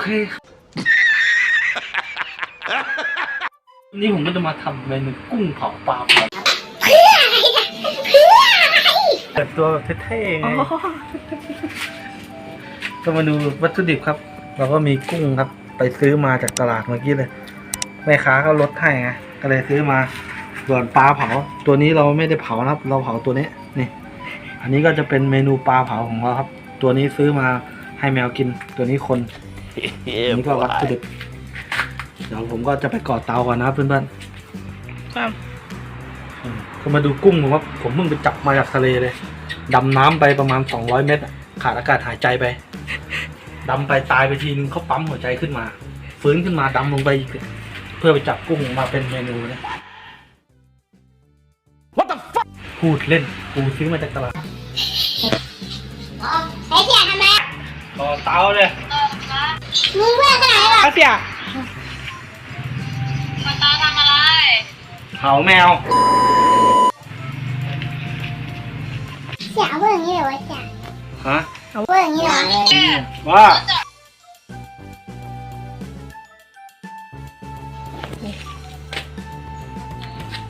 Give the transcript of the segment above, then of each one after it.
เคครับวันนี้ผมก็จะมาทำเมนูกุ้งเผาปลาเผาเปิดตัวแบบเท่ๆไงก็มาดูวัตถุดิบครับ เราก็มีกุ้งครับ ไปซื้อมาจากตลาดเมื่อกี้เลยแม่ค้าก็ลดให้ไงก็เลยซื้อมาส่วนปลาเผา ตัวนี้เราไม่ได้เผานะครับ เราเผาตัวนี้นี่ อันนี้ก็จะเป็นเมนูปลาเผาของเราครับ ตัวนี้ซื้อมาให้แมวกินตัวนี้คน อันนี้ก็วัตถุดิบเดี๋ยวผมก็จะไปก่อเตาก่อนนะครับเพื่อนครับๆอืมก็มาดูกุ้งผมว่าผมเพิ่งไปจับมาจากทะเลเลยดำน้ำไปประมาณ 200 เมตรอะขาดอากาศหายใจไปดำไปตายไปทีนึงเขาปั๊มหัวใจขึ้นมา ฟื้นขึ้นมาดำลงไปอีกเพื่อไปจับกุ้งมาเป็นเมนูเนี่ย What the fuck พูดเล่นกูซื้อมาจากตลาดไอ้เสียทำไมก่อเตาเลยมึงเพื่ อนขนาดไหนวะอาเสียมาตาทำอะไร เผาแมว เสียเพื่อนอย่างนี้เลยวะจ้ะฮะ เพื่อนอย่างนี้เหรอว่า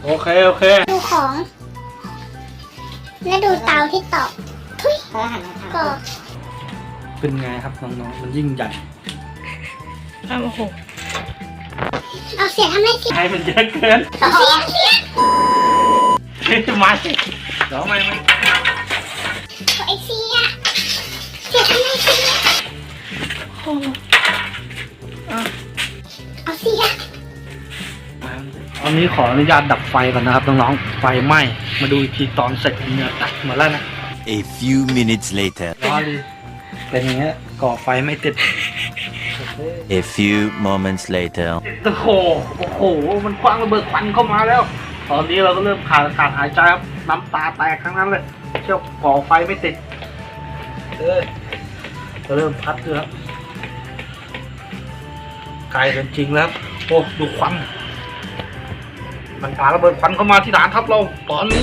โอเค โอเค ดูของ แล้วดูเตาที่ตอกทุยก็ เป็นไงครับน้องๆ มันยิ่งใหญ่อ้าวโอ้โหเอาเสียทำไมเสียให้มันเยอะเกินเสียเสียเฮ้ยมาสิเดี๋ยวไม่ไม่ไอ้เสียเสียทำไมเสียโอ้โหอะเอาเสียตอนนี้ขออนุญาตดับไฟก่อนนะครับน้องๆ ไฟไหม้ มาดูอีกทีตอนเสร็จเนื้อตัดหมดแล้วนะ A few minutes later. รอดี เป็นอย่างเงี้ยก่อไฟไม่ติด A few moments later. โอ้โหโอ้โห มันคว้างระเบิดควันเข้ามาแล้ว ตอนนี้เราก็เริ่มขาดอากาศหายใจครับ น้ำตาแตกทั้งนั้นเลย เชี่ยวก่อไฟไม่ติด เออจะเริ่มพัดเลยครับไกลกันจริงแล้วครับโอ้ดูควัน มันปาระเบิดควันเข้ามาที่ฐานทัพเรา ตอนนี้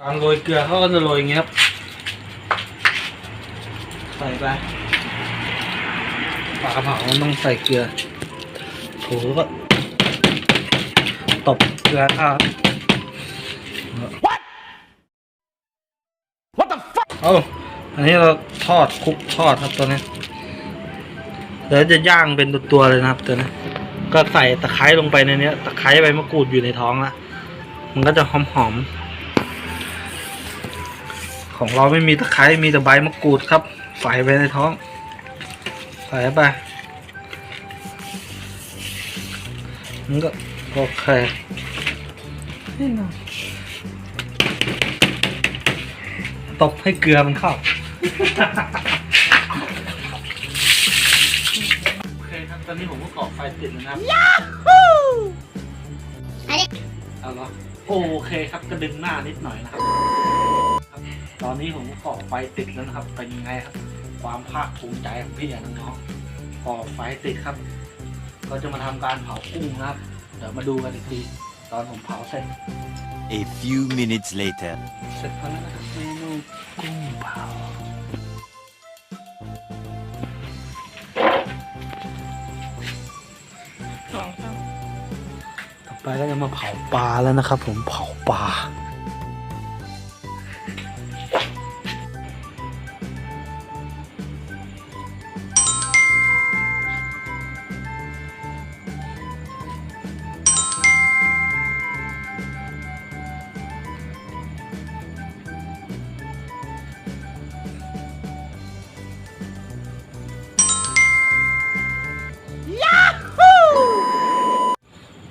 การโรยเกลือเขาก็จะโรยอย่างเงี้ยครับ ใส่ไปปลากระเพราต้องใส่เกลือโถูก็ตบเกลือข้าว What What the fuck เอาอันนี้เราทอดคลุกทอดครับตัวนี้เดี๋ยวจะย่างเป็นตัวๆเลยนะครับตัวนี้ก็ใส่ตะไคร้ลงไปในเนี้ยตะไคร้ใบมะกรูดอยู่ในท้องละมันก็จะหอมๆของเราไม่มีตะไคร้มีแต่ใบมะกรูดครับ ใส่ไปในท้อง ใส่ไปมันก็โอเคตบให้เกลือมันเข้า โอเคครับ ตอนนี้ผมก็ก่อไฟติดแล้วนะครับอันนี้เอาละโอเคครับกระดึงหน้านิดหน่อยนะครับครับ ตอนนี้ผมก็ก่อไฟติดแล้วนะครับ เป็นยังไงครับ ความภาคภูมิใจของพี่อะน้องๆก่อไฟติดครับ ก็จะมาทำการเผากุ้งนะครับ เดี๋ยวมาดูกันอีกทีตอนผมเผาเสร็จ A few minutes later. เสร็จแล้วนะครับเมนูกุ้งเผาสองสามต่อไปก็จะมาเผาปลาแล้วนะครับ ผมเผาปลา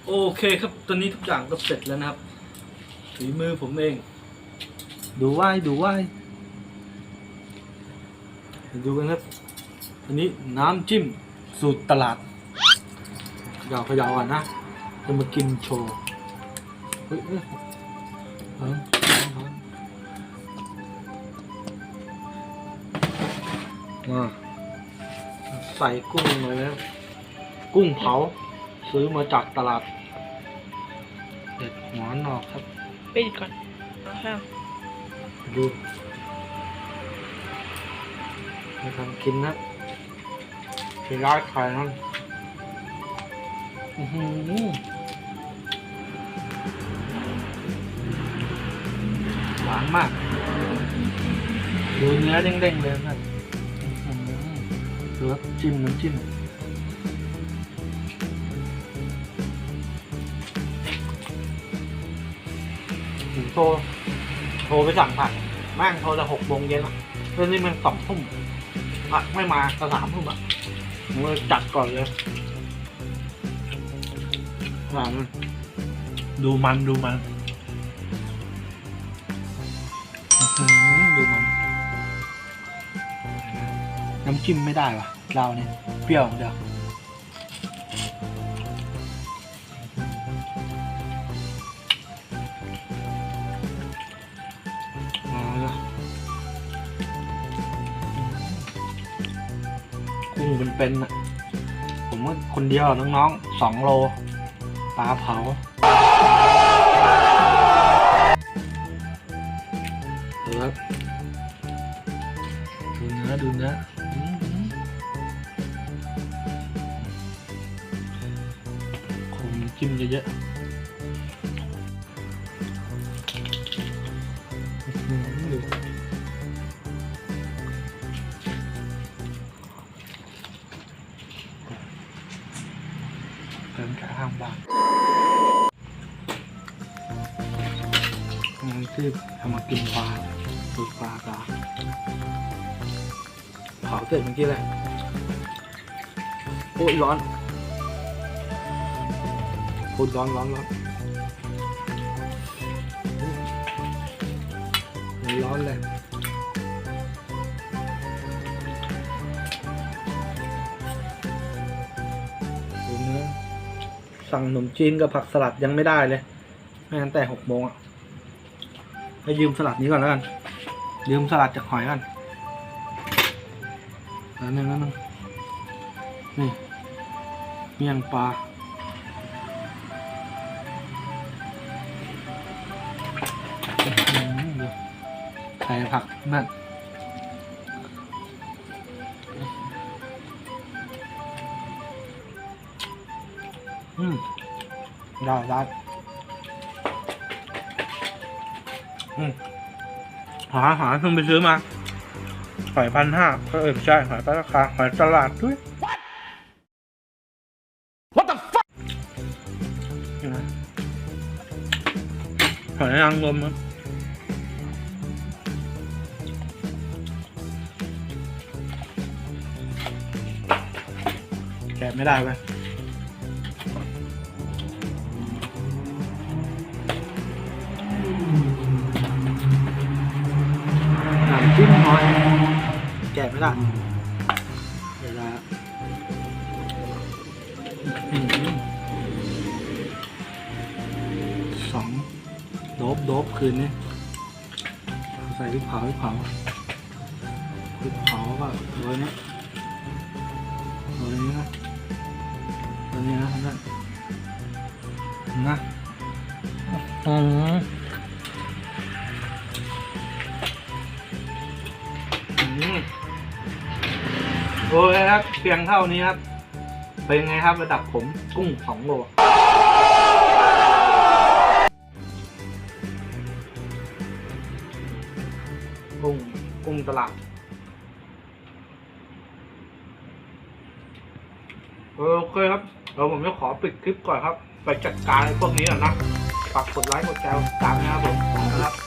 โอเคครับ ตอนนี้ทุกอย่างก็เสร็จแล้วนะครับฝีมือผมเอง ดูไหว้ดูไหว้ดูกันครับ อันนี้น้ำจิ้มสูตรตลาดเขยาวขยาวก่อนะ จะมากินโชว์ เฮ้ยเฮ้ยมาใส่กุ้งเลยนะกุ้งเผา ซื้อมาจากตลาดเด็ดหมอนออกครับ ปิดก่อนครับดูนมาทำกินนะเป็นร้อยไข่นั่นอื้อหือหวานมาก ดูเนื้อเด้งๆเลยนะอื้อหือดูครับจิ้มน้ำจิ้ม ทรโทรไปสั่งผัดแม่งโทรจะหกโมงเย็นอะเรื่องนี้มันสองทุ่มผัดไม่มาก็สามทุ่มอะผมเลยจัดก่อนเลยหวานดูมันดูมันอื้อหือดูมัน น้ำจิ้มไม่ได้ว่ะเราเนี่ย เปรี้ยวเดียว กุ้งเป็นๆอะผมว่าคนเดียวน้องๆสองโลปลาเผา ดูครับดูเนื้อดูเนื้ออื้อหือคงจิ้มเยอะๆ เติมขาข้างบ้านงั้นคือทำมากินปลาดูปลาปลาเผาเสร็จเมื่อกี้เลยโอ้ยร้อนโอ้ยร้อนร้อนร้อนร้อนเลย สั่งขนมจีนกับผักสลัดยังไม่ได้เลยไม่งั้นแต่หกโมงอะให้ยืมสลัดนี้ก่อนแล้วกัน ยืมสลัดจากหอยก่อนอันนึงอันนึงนี่เมี่ยงปลาใส่ผักนั่น อืมได้ได้อืมหาหาเพิ่งไปซื้อมาหอยพันห้าก็เออไม่ใช่หอยปลาราคาหอยตลาดด้วย What the fuck นะหอยนางรมครับแกะไม่ได้ไปน้ ไม่ได้เดี๋ยวนะอื้อหือสองโดบโดบคืนนี้ใส่พริกเผาพริกเผาพริกเผาก็โรยนี้โรยนี้นะโรยนี้นะนั่นนะอืม โอเคครับเพียงเท่านี้ครับ เป็นไงครับระดับผมกุ้งสองโลกุ้งกุ้งตลาดโอเคครับเราผมจะขอปิดคลิปก่อนครับ ไปจัดการไอ้พวกนี้ก่อนนะ ฝากกดไลค์กดแชร์ตามนะครับผมขอบคุณครับ